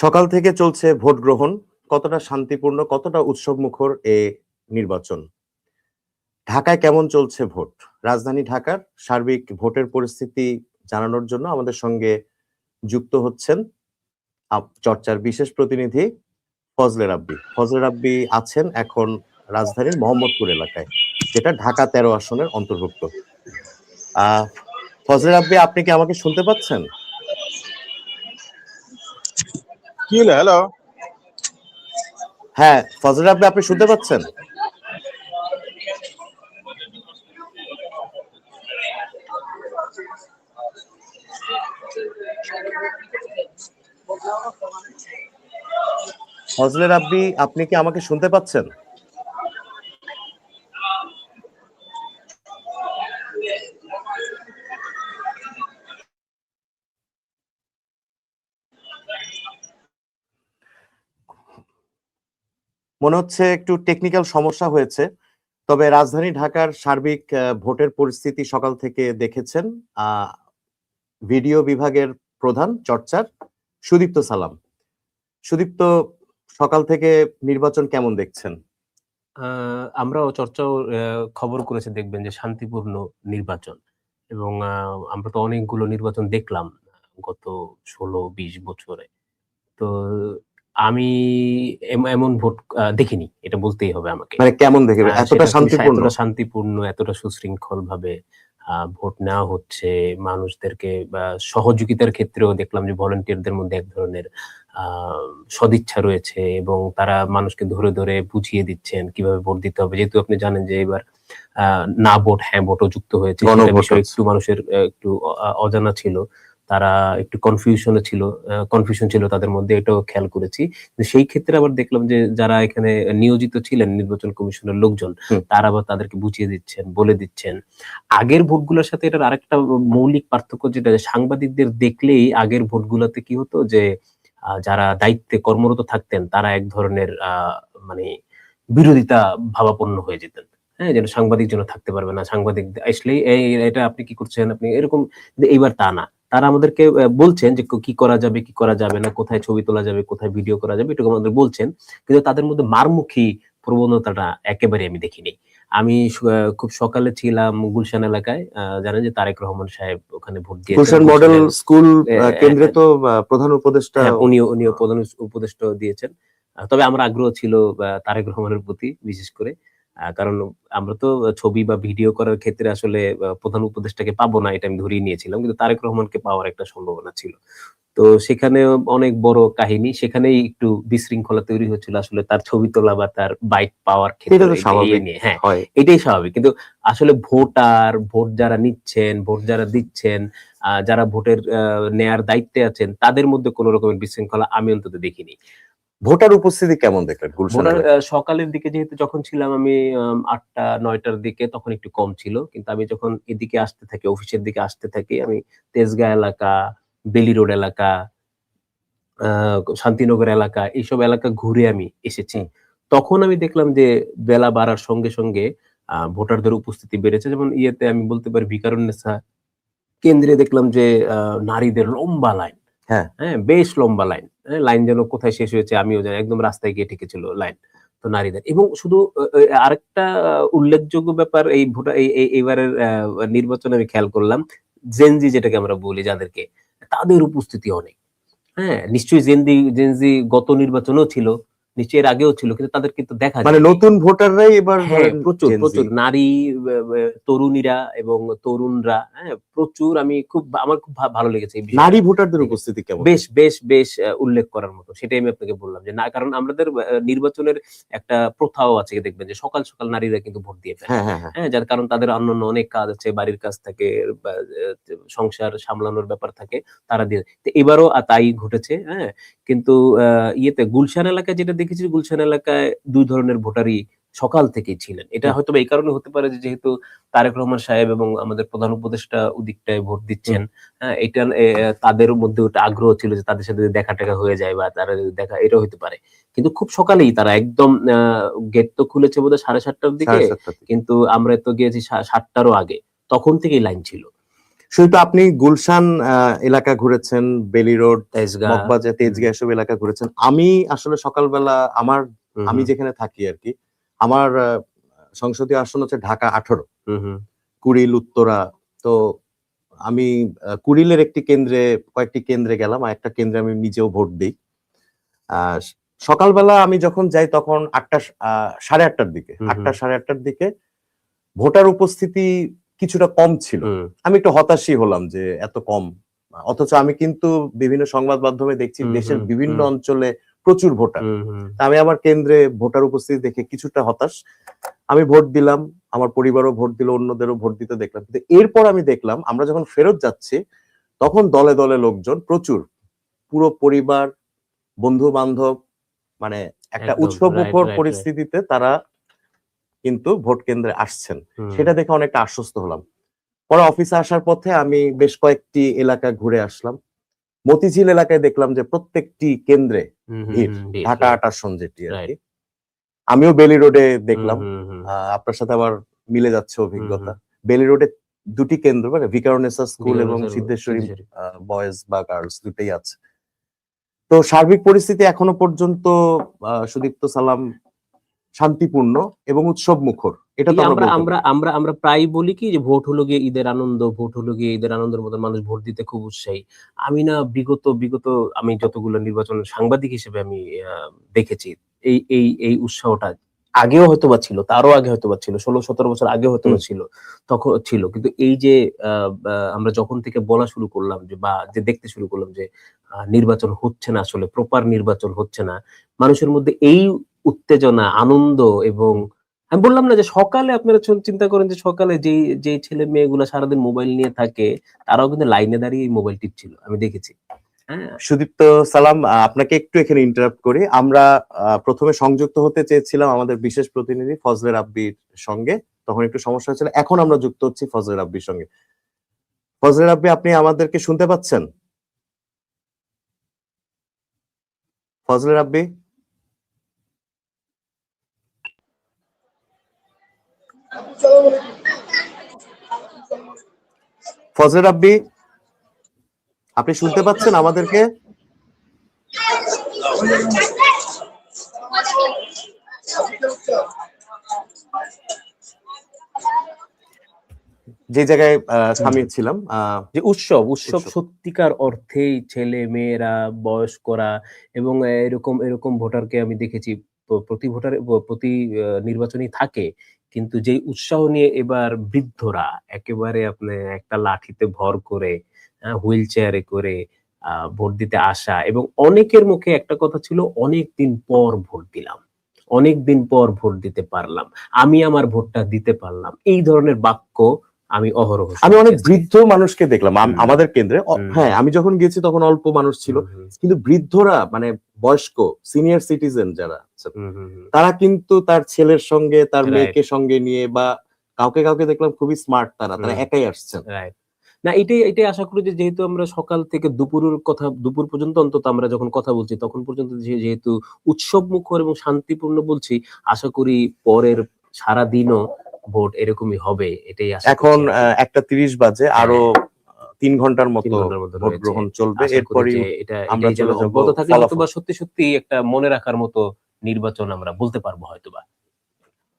সকাল থেকে চলছে ভোট গ্রহণ। কতটা শান্তিপূর্ণ, কতটা উৎসব মুখর এ নির্বাচন? ঢাকায় কেমন চলছে ভোট? রাজধানী ঢাকার সার্বিক ভোটের পরিস্থিতি জানানোর জন্য আমাদের সঙ্গে যুক্ত হচ্ছেন চর্চার বিশেষ প্রতিনিধি ফজলে রাব্বি। ফজলে রাব্বি আছেন এখন রাজধানীর মোহাম্মদপুর এলাকায়, যেটা ঢাকা তেরো আসনের অন্তর্ভুক্ত। আহ, ফজলে রাব্বি, আপনি কি আমাকে শুনতে পাচ্ছেন? কি হ্যালো হ্যাঁ ফজলে আপনি আপনি শুনতে পাচ্ছেন? ফজলে আব্বি আপনি কি আমাকে শুনতে পাচ্ছেন? মনে হচ্ছে একটু টেকনিক্যাল সমস্যা হয়েছে, তবে রাজধানী ঢাকার সার্বিক ভোটের পরিস্থিতি সকাল থেকে দেখেছেন ভিডিও বিভাগের প্রধান চর্চার সুদীপ্ত সালাম। সুদীপ্ত, সকাল থেকে নির্বাচন কেমন দেখছেন? আমরাও চর্চাও খবর করেছে দেখবেন যে শান্তিপূর্ণ নির্বাচন এবং আমরা তো অনেকগুলো নির্বাচন দেখলাম গত ষোলো, বিশ বছরে। তো আমি এম- এমন ভোট দেখিনি। এটা বলতেই হবে আমাকে। মানে কেমন দেখে? আহ, এতটা শান্তিপূর্ণ? এতটা শান্তিপূর্ণ এতটা সুশৃঙ্খল ভাবে ভোট নেওয়া হচ্ছে। মানুষদেরকে বা সহযোগিতার ক্ষেত্রেও দেখলাম যে ভলেন্টিয়ারদের মধ্যে এক ধরনের আহ, সদিচ্ছা রয়েছে এবং তারা মানুষকে ধরে ধরে বুঝিয়ে দিচ্ছেন কীভাবে ভোট দিতে হবে। যেহেতু আপনি জানেন যে এবার আহ, না ভোট হ্যাঁ ভোটও যুক্ত হয়েছে। একটু মানুষের একটু অজানা ছিল। তারা একটু কনফিউশনে ছিল কনফিউশন ছিল তাদের মধ্যে এটাও খেয়াল করেছি। সেই ক্ষেত্রে আবার দেখলাম যে যারা এখানে নিয়োজিত ছিলেন নির্বাচন কমিশনের লোকজন তারা আবার তাদেরকে বুঝিয়ে দিচ্ছেন বলে দিচ্ছেন। আগের ভোটগুলোর সাথে এটার আরেকটা মৌলিক পার্থক্য যেটা সাংবাদিকদের দেখলেই আগের ভোটগুলোতে কি হতো যে আহ, যারা দায়িত্বে কর্মরত থাকতেন তারা এক ধরনের আহ, মানে বিরোধিতা ভাবাপন্ন হয়ে যেতেন। হ্যাঁ যেন সাংবাদিক যেন থাকতে পারবে না। সাংবাদিক আসলেই এই এটা আপনি কি করছেন? আপনি এরকম এইবার তা না। তারা আমাদেরকে বলছেন যে কি করা যাবে কি করা যাবে না কোথায় ছবি তোলা যাবে কোথায় ভিডিও করা যাবে এটুকু আমাদের বলছেন। কিন্তু তাদের মধ্যে মারমুখী প্রবণতাটা একেবারে আমি দেখিনি। আমি খুব সকালে ছিলাম গুলশান এলাকায় জানেন যে তারেক রহমান সাহেব ওখানে ভোট দিয়ে গুলশান মডেল স্কুল কেন্দ্রে তো প্রধান উপদেষ্টা উনি উনিও উনিও প্রধান উপদেষ্টা দিয়েছেন। তবে আমার আগ্রহ ছিল তারেক রহমানের প্রতি বিশেষ করে। কারণ আমরা তো ছবি বা ভিডিও করার ক্ষেত্রে আসলে প্রধান উপদেষ্টাকে পাবো না এটা আমি ধরিয়ে নিয়েছিলাম। কিন্তু তারেক রহমানকে পাওয়ার একটা সম্ভাবনা ছিল। তো সেখানে অনেক বড় কাহিনী সেখানেই একটু বিশৃঙ্খলা তৈরি হচ্ছিল আসলে তার ছবি তোলা বা তার বাইক পাওয়ার ক্ষেত্রে। হ্যাঁ। এটাই স্বাভাবিক। কিন্তু আসলে ভোটার ভোট যারা নিচ্ছেন ভোট যারা দিচ্ছেন আহ, যারা ভোটের আহ, নেয়ার দায়িত্বে আছেন তাদের মধ্যে কোনো রকমের বিশৃঙ্খলা আমি অন্তত দেখিনি। ভোটার উপস্থিতি কেমন দেখলেন? গুলশান ভোটার সকালের দিকে যেহেতু যখন ছিলাম আমি আটটা নয়টার দিকে তখন একটু কম ছিল। কিন্তু আমি যখন এদিকে আসতে থাকি অফিসের দিকে আসতে থাকি আমি তেজগাঁ এলাকা বেলি রোড এলাকা শান্তিনগর এলাকা এইসব এলাকা ঘুরে আমি এসেছি। তখন আমি দেখলাম যে বেলা বাড়ার সঙ্গে সঙ্গে আহ, ভোটারদের উপস্থিতি বেড়েছে। যেমন ইয়েতে আমি বলতে পারি ভিকারুন্নেসা কেন্দ্রে দেখলাম যে আহ, নারীদের লম্বা লাইন। হ্যাঁ। হ্যাঁ বেশ লম্বা লাইন। লাইন যেন কোথায় শেষ হয়েছে আমিও জানি, একদম রাস্তায় গিয়ে ঠেকেছিল লাইন, তো নারীদের। এবং শুধু আরেকটা উল্লেখযোগ্য ব্যাপার, এই ভোটার, এই, এই- এইবারের নির্বাচনে আমি খেয়াল করলাম জেনজি যেটাকে আমরা বলি যাদেরকে, তাদের উপস্থিতি অনেক। হ্যাঁ নিশ্চয়ই জেনজি জেনজি গত নির্বাচনেও ছিল নিশ্চয়ই এর আগেও ছিল কিন্তু তাদের কিন্তু দেখা মানে নতুন ভোটাররাই এবার হ্যাঁ প্রচুর প্রচুর। নারী তরুণীরা এবং তরুণরা হ্যাঁ প্রচুর। আমি খুব আমার খুব ভালো লেগেছে নারী ভোটারদের উপস্থিতি কেমন? বেশ বেশ বেশ উল্লেখ করার মতো। সেটাই আমি আপনাকে বললাম যে না কারণ আমাদের নির্বাচনের একটা প্রথাও আছে দেখবেন যে সকাল সকাল নারীরা কিন্তু ভোট দিয়ে ফেলে। হ্যাঁ হ্যাঁ হ্যাঁ। যার কারণ তাদের অন্যান্য অনেক কাজ আছে বাড়ির কাজ থাকে সংসার সামলানোর ব্যাপার থাকে তারা দিয়ে। এবারও তাই ঘটেছে হ্যাঁ। কিন্তু আহ, ইয়েতে গুলশান এলাকায় যেটা দেখেছি গুলশান এলাকায় দুই ধরনের ভোটারই সকাল থেকেই ছিলেন। এটা হয়তো এই কারণে হতে পারে যে যেহেতু তারেক রহমান সাহেব এবং আমাদের প্রধান উপদেষ্টা ওদিকটায় ভোট দিচ্ছেন। হ্যাঁ এটা তাদের মধ্যে একটা আগ্রহ ছিল যে তাদের সাথে দেখা টেকা হয়ে যায় বা তারা যদি দেখা এটা হতে পারে। কিন্তু খুব সকালেই তারা একদম গেট তো খুলেছে বোধহয় সাড়ে সাতটার দিকে কিন্তু আমরা তো গিয়েছি সাতটারও আগে। তখন থেকেই লাইন ছিল। শুধু আপনি গুলশান এলাকা ঘুরেছেন বেলি রোড মগবাজার তেজগাঁ এসব এলাকা ঘুরেছেন। আমি আসলে সকালবেলা আমার আমি যেখানে থাকি আর কি আমার সংসদীয় আসন হচ্ছে ঢাকা আঠারো। কুড়িল উত্তরা। তো আমি কুড়িলের একটি কেন্দ্রে কয়েকটি কেন্দ্রে গেলাম আর একটা কেন্দ্রে আমি নিজেও ভোট দিই। আহ, সকালবেলা আমি যখন যাই তখন আটটা আহ, সাড়ে আটটার দিকে। আটটা সাড়ে আটটার দিকে ভোটার উপস্থিতি কিছুটা কম ছিল। আমি একটু হতাশই হলাম যে এত কম। অথচ আমি কিন্তু বিভিন্ন সংবাদ মাধ্যমে দেখছি দেশের বিভিন্ন অঞ্চলে প্রচুর ভোটার। আমি আমার কেন্দ্রে ভোটার উপস্থিতি দেখে কিছুটা হতাশ। আমি ভোট দিলাম আমার পরিবারও ভোট দিল অন্যদেরও ভোট দিতে দেখলাম। কিন্তু এরপর আমি দেখলাম আমরা যখন ফেরত যাচ্ছি তখন দলে দলে লোকজন প্রচুর। পুরো পরিবার বন্ধু বান্ধব মানে একটা উৎসব মুখর. পরিস্থিতিতে তারা কিন্তু ভোট কেন্দ্রে আসছেন। সেটা দেখে অনেকটা আশ্বস্ত হলাম। পরে অফিসে আসার পথে আমি বেশ কয়েকটি এলাকা ঘুরে আসলাম। মতিঝিল এলাকায় দেখলাম যে প্রত্যেকটি কেন্দ্রে ভিড়, ঢাকা সন যেটি আর কি। আমিও বেলি রোডে দেখলাম। আপনার সাথে আমার মিলে যাচ্ছে অভিজ্ঞতা। বেলি রোডে দুটি কেন্দ্র মানে ভিকারনেসা স্কুল এবং সিদ্ধেশ্বরী। বয়েজ বা গার্লস দুটোই আছে। তো সার্বিক পরিস্থিতি এখনও পর্যন্ত সুদীপ্ত সালাম শান্তিপূর্ণ এবং উৎসব মুখর এটা তো আমরা আমরা আমরা আমরা প্রায় বলি কি যে ভোট হলো গিয়ে ঈদের আনন্দ ভোট হলো গিয়ে ঈদের আনন্দের মতো মানুষ ভোট দিতে খুব উৎসাহী। আমি না বিগত বিগত আমি যতগুলো নির্বাচন সাংবাদিক হিসেবে আমি দেখেছি এই এই এই উৎসাহটা আগেও হয়তো বা ছিল তারও আগে হয়তো বা ছিল ষোলো সতেরো বছর আগে হয়তো বা ছিল তখন ছিল। কিন্তু এই যে আমরা যখন থেকে বলা শুরু করলাম যে বা যে দেখতে শুরু করলাম যে নির্বাচন হচ্ছে না আসলে প্রপার নির্বাচন হচ্ছে না মানুষের মধ্যে এই উত্তেজনা, আনন্দ এবং আমি বললাম না যে সকালে আপনারা চিন্তা করেন যে সকালে যে যে ছেলে মেয়েগুলো সারাদিন মোবাইল নিয়ে থাকে, তারাও কিন্তু লাইনে দাঁড়িয়ে মোবাইল টিপছিল, আমি দেখেছি। হ্যাঁ। সুদীপ্ত, সালাম আপনাকে একটু এখানে ইন্টারাপ্ট করি। আমরা প্রথমে সংযুক্ত হতে চেয়েছিলাম আমাদের বিশেষ প্রতিনিধি ফজলে আব্বির সঙ্গে, তখন একটু সমস্যা হয়েছিল এখন আমরা যুক্ত হচ্ছি ফজলে আব্বির সঙ্গে। ফজলে আব্বি আপনি আমাদেরকে শুনতে পাচ্ছেন? ফজলে রাব্বি? ফজলে আব্বি আপনি শুনতে পাচ্ছেন আমাদেরকে? যে জায়গায় আহ, থামিয়েছিলাম আহ, যে উৎসব উৎসব। সত্যিকার অর্থেই ছেলে মেয়েরা বয়স্করা এবং এরকম এরকম ভোটারকে আমি দেখেছি। প্রতি ভোটার প্রতি আহ, নির্বাচনই থাকে। কিন্তু যেই উৎসাহ নিয়ে এবার বৃদ্ধরা একেবারে আপনি একটা লাঠিতে ভর করে হুইল চেয়ারে করে আহ, ভোট দিতে আসা এবং অনেকের মুখে একটা কথা ছিল অনেক দিন পর ভোট দিলাম অনেক দিন পর ভোট দিতে পারলাম আমি আমার ভোটটা দিতে পারলাম। এই ধরনের বাক্য আমি অহরহ আমি অনেক বৃদ্ধ মানুষকে দেখলাম আমাদের কেন্দ্রে হ্যাঁ আমি যখন গেছি তখন অল্প মানুষ ছিল কিন্তু বৃদ্ধরা মানে বয়স্ক সিনিয়র সিটিজেন যারা হুম। তারা কিন্তু তার ছেলের সঙ্গে তার মেয়েকে সঙ্গে নিয়ে বা কাউকে কাউকে দেখলাম খুবই স্মার্ট তারা তারা। একাই আসছেন. না এটাই এটাই আশা করি যে যেহেতু আমরা সকাল থেকে দুপুরের কথা দুপুর পর্যন্ত অন্তত আমরা যখন কথা বলছি তখন পর্যন্ত যেহেতু উৎসব মুখর এবং শান্তিপূর্ণ বলছি আশা করি পরের সারা দিনও ভোট এরকমই হবে এটাই এখন একটা তিরিশ বাজে আরও তিন ঘণ্টার মতো ভোট গ্রহণ চলবে এটা আমরা চলে যাব থাকলে ফলাফল। সত্যি সত্যি একটা মনে রাখার মতো নির্বাচন আমরা বলতে পারব হয়তোবা।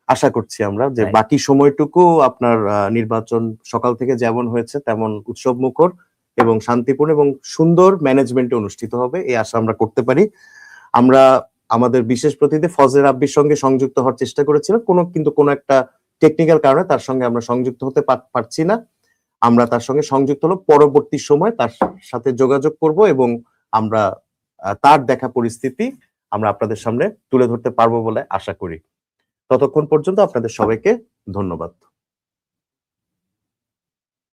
আশা করছি আমরা যে বাকি সময়টুকু আপনার নির্বাচন সকাল থেকে যেমন হয়েছে তেমন উৎসব মুখর এবং শান্তিপূর্ণ এবং সুন্দর ম্যানেজমেন্টে অনুষ্ঠিত হবে এই আশা আমরা করতে পারি। আমরা আমাদের বিশেষ প্রতিনিধি ফজের আব্বির সঙ্গে সংযুক্ত হওয়ার চেষ্টা করেছিলাম কোনো কিন্তু কোনো একটা টেকনিক্যাল কারণে তার সঙ্গে আমরা সংযুক্ত হতে পারছি না। আমরা তার সঙ্গে সংযুক্ত হলো পরবর্তী সময় তার সাথে যোগাযোগ করব এবং আমরা তার দেখা পরিস্থিতি আমরা আপনাদের সামনে তুলে ধরতে পারব বলে আশা করি। ততক্ষণ পর্যন্ত আপনাদের সবাইকে ধন্যবাদ।